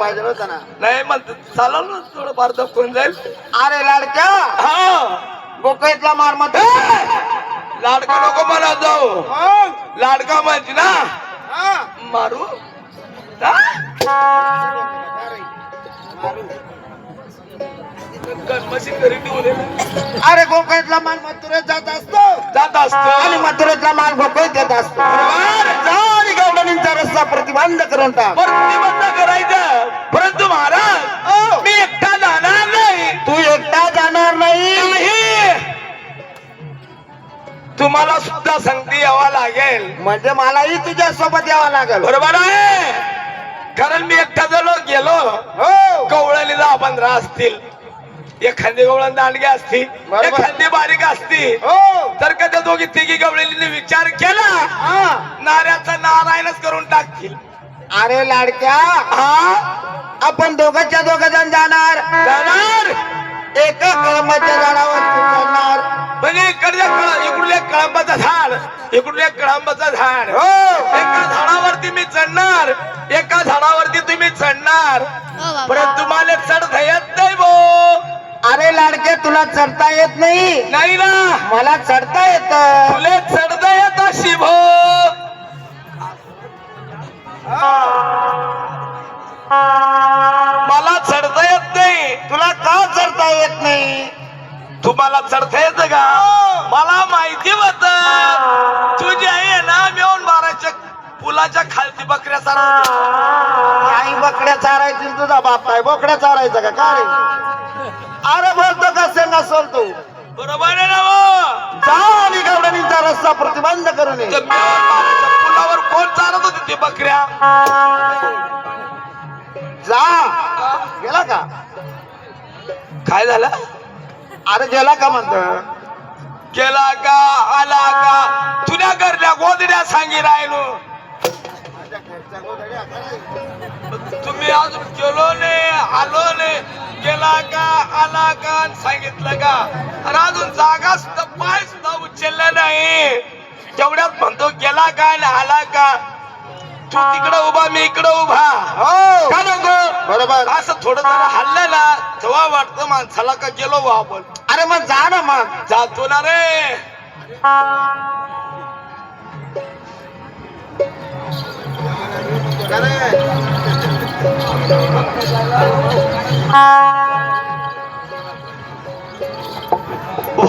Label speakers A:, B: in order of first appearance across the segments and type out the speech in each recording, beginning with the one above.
A: पाहिजे होता ना.
B: नाही मग चालव ना थोडं फार दखून जाईल.
A: अरे लाडक्या!
B: हा.
A: बोकळीतला मार मत
B: लाडका नको मला जाऊ. लाडका म्हणजे ना. मारू? हा? गण मशीन घरी ठेवून ये.
A: अरे गोकळीतला माल मथुरेत जात असतो.
B: जात
A: आणि
B: असतो
A: मथुरेतला माल गोकळीत येत असतो. जा आणि गवडणींचा रस्ता प्रतिबंध करून टाक.
B: प्रतिबंध सुद्धा संगती यावा लागेल.
A: म्हणजे मलाही तुझ्या सोबत यावं लागेल.
B: बरोबर आहे? कारण मी एकटा जलो गेलो
A: हो.
B: गवळणी दहा पंधरा असतील. एखादी गवळण दांडगी असती
A: बरोबर.
B: एखादी बारीक असती
A: हो.
B: तर का त्या दोघी तिघी गवळणीने विचार केला
A: हा.
B: नाऱ्याचा नारायणच करून टाकतील.
A: अरे लाडक्या
B: हा?
A: आपण दोघंच्या दोघ जण जाणार.
B: जाणार?
A: एका कळंबाच्या झाडावर तू चढणार
B: म्हणजे इकडच्या कळ- इकडले कळंबाचं झाड इकडले कळंबाचं झाड.
A: हो.
B: एका झाडावरती मी चढणार एका झाडावरती तुम्ही चढणार. परंतु मला चढता येत नाही भो.
A: अरे लाडके तुला चढता येत नाही.
B: नाही ना.
A: मला चढता येत.
B: तुले चढता येत अशी भो. मला चढता येत नाही.
A: तुला का चढता येत नाही?
B: तुम्हाला चढता येत का? मला माहिती होत. तुझी आई आहे ना मिळून मारायच्या पुलाच्या खालती बकऱ्याचा
A: आई बकड्या चारायची तुझा बाप काय बोकड्या चारायचा का? का रे? अरे बोलतो का सेंगा सोलतो
B: बरोबर आहे ना?
A: जा आणि गवडणींचा रस्ता प्रतिबंध करून ये.
B: त्या मिळून मारायच्या पुलावर कोण चालत होती ते बकऱ्या?
A: जा. गेला
B: काय झालं?
A: अरे गेला का म्हणत?
B: गेला का? आला का? तुझ्या घरल्या गोदड्या सांगी राहिलो. तुम्ही अजून गेलो नाही आलो नाही. गेला का? आला का? सांगितलं का? आणि अजून जागा सुद्धा पाय सुद्धा उचलला नाही. तेवढ्यात म्हणतो गेला का आणि आला का? तू तिकडं उभा मी इकडं उभा.
A: हो. बरोबर.
B: असं थोडं जरा हल्लं ना? तेव्हा वाटतं माणसाला का गेलो बा आपण?
A: अरे मग जा ना मग.
B: जातो ना रे.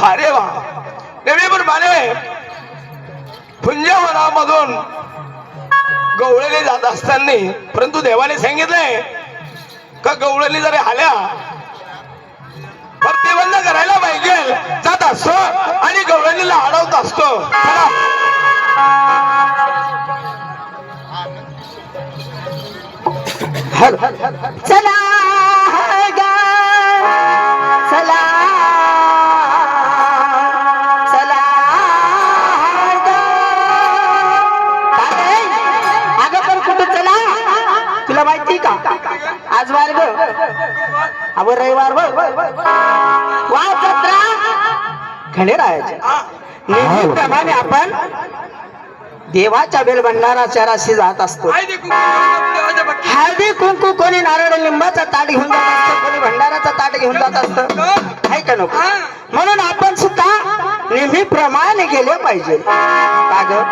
B: अरे वा पण माने पुंजवनामधून गवळणी जात असताना. परंतु देवाने सांगितलंय का गवळणी जरी आल्या प्रतिबंध करायला पाहिजे. जात असतो आणि गवळणीला अडवत असतो. हर हर हर.
A: का आज वार ग अब रविवार बघ. वा जत्रा.
B: हा.
A: नेहमीप्रमाणे आपण देवाच्या बेल भंडारा शहराशी जात असतो. हळदी कुंकू कोणी नारळ लिंबाचा ताट घेऊन जात असतं कोणी भंडाराचा ताट घेऊन जात असतं. आहे का नको? म्हणून आपण सुद्धा नेहमीप्रमाणे गेले पाहिजे. का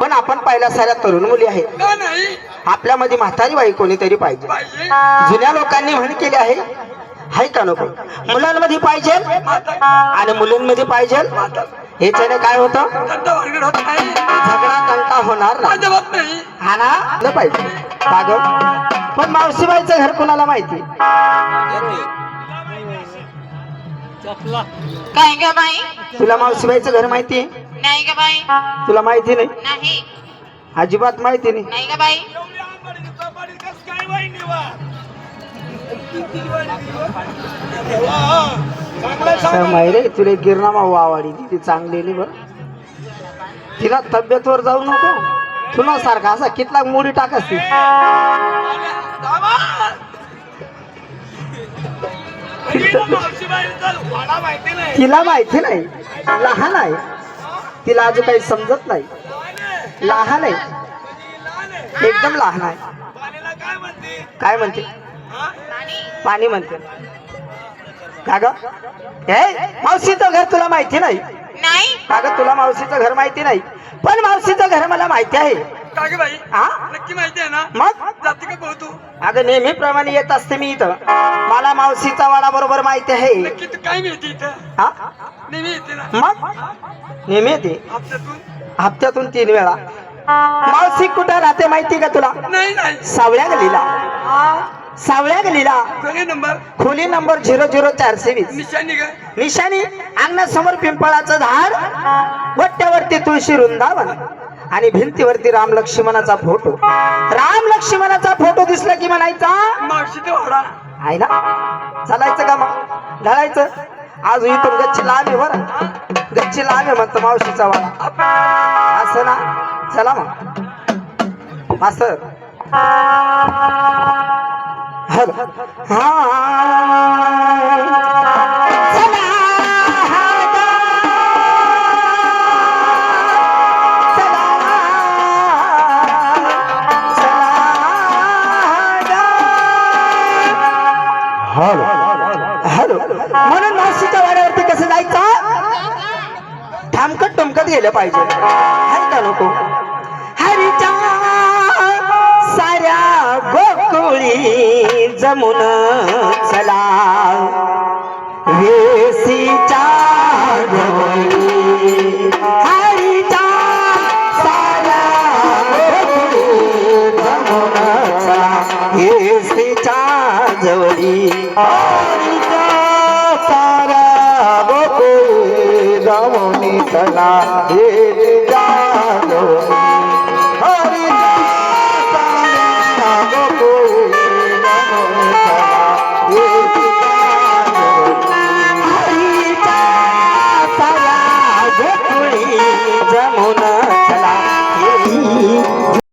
A: पण आपण पहिल्या साऱ्या तरुण मुली आहेत.
B: का नाही?
A: आपल्यामध्ये म्हातारी बाई कोणीतरी पाहिजे. जुन्या लोकांनी म्हण केली आहे आहे का नको? मुलांमध्ये पाहिजे आणि मुलींमध्ये पाहिजे. ह्याच्याने काय होतं? झगडा तंटा होणार नाही. हा पाहिजे. का ग पण मावशीबाईचं घर कुणाला माहिती?
C: काय ग बाई?
A: तुला मावशीबाईचं घर माहिती?
C: नाही ग बाई.
A: तुला माहिती नाही. अजिबात माहिती नाही.
C: नाही ग बाई.
A: माहिती तुला एक वावाडी ती चांगली नाही तिला तब्येतवर जाऊ नको. तुला सारखा असा कितला मुडी
B: टाकस ती.
A: तिला माहिती नाही. लहान आहे. तिला अजून काही समजत नाही. लहान आहे. एकदम लहान आहे.
B: काय म्हणते?
A: काय म्हणते? पाणी म्हणते. का ग? हे मावशीचं घर तुला माहिती नाही?
C: नाही.
A: का ग तुला मावशीचं घर माहिती नाही? पण मावशीचं घर मला माहिती आहे.
B: का ग बाई?
A: हा
B: नक्की माहिती आहे ना?
A: मग?
B: जाते का भाऊ तू?
A: अगं नेहमीप्रमाणे येत असते मी इथं. मला मावशीचा वाडा बरोबर माहिती आहे.
B: नक्की तू काय मिळते इथं?
A: हा
B: नेहमी येते ना?
A: मग? नेहमी येते.
B: हप्त्यातून?
A: हप्त्यातून तीन वेळा. मावशी कुठं राहते माहिती का तुला?
B: नाही नाही.
A: सावळ्या गलीला सावळ्या गलीला
B: कोणी नंबर.
A: खोली नंबर झिरो झिरो चारशे वीस
B: निशाणी का?
A: निशाणी? अंगणासमोर पिंपळाचं झाड वट्ट्यावरती तुळशी वृंदावन आणि भिंतीवरती राम लक्ष्मणाचा फोटो. राम लक्ष्मणाचा फोटो दिसला की म्हणायचा?
B: मावशी ते वाडा.
A: आहे ना? चालायचं का मग? ढळायचं आज इथून गच्ची आहे बरं गच्ची आहे म्हणतो मावशीचा वाडा. असं ना? चला मग मास्तर हॅलो हा म्हणून मावशीच्या वाड्यावरती कसं जायचं ठामकत टमकत गेलं पाहिजे. हाय का नको हरीच्या साऱ्या गोकुळी जमुन चला. वेसीच्या जवळी साऱ्या गोकुळी जमुन चला. वेसीच्या जवळी गोकुळी जमुनी